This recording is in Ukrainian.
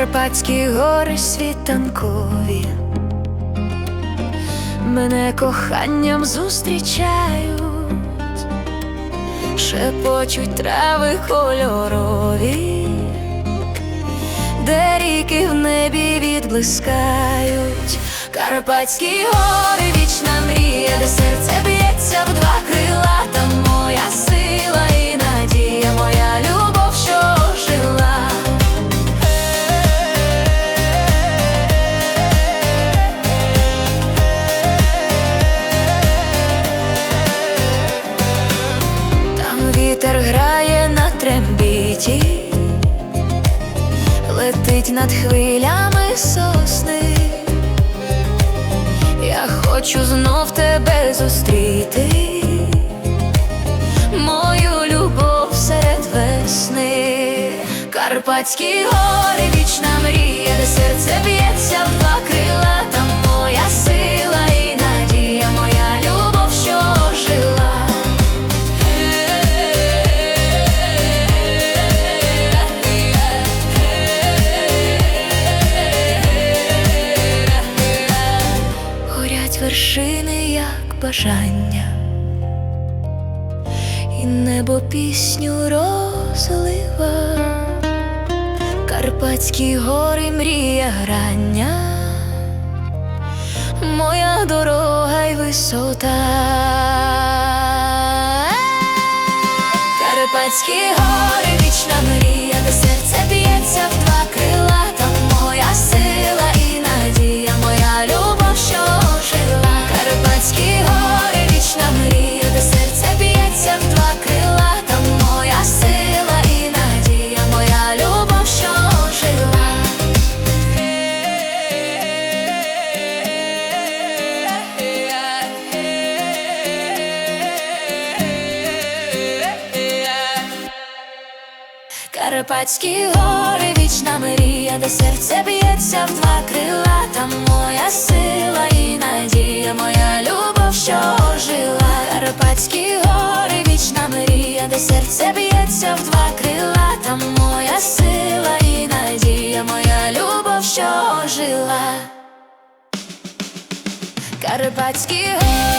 Карпатські гори світанкові, мене коханням зустрічають, шепочуть трави кольорові, де ріки в небі відблискають, Карпатські гори, вічна мрія, де серце б'ється в два крила, трембіті, летить над хвилями сосни. Я хочу знов тебе зустріти, мою любов серед весни, Карпатські гори, вічна мрія, де серце вершини, як бажання, і небо пісню розлива, Карпатські гори мрія грання, моя дорога й висота. Карпатські гори, вічна мрія, Карпатські гори, вічна мрія, де серце б'ється в два крила, там моя сила і надія, моя любов, що жила. Карпатські гори, вічна мрія, де серце б'ється в два крила, там моя сила і надія, моя любов, що жила. Карпатські гори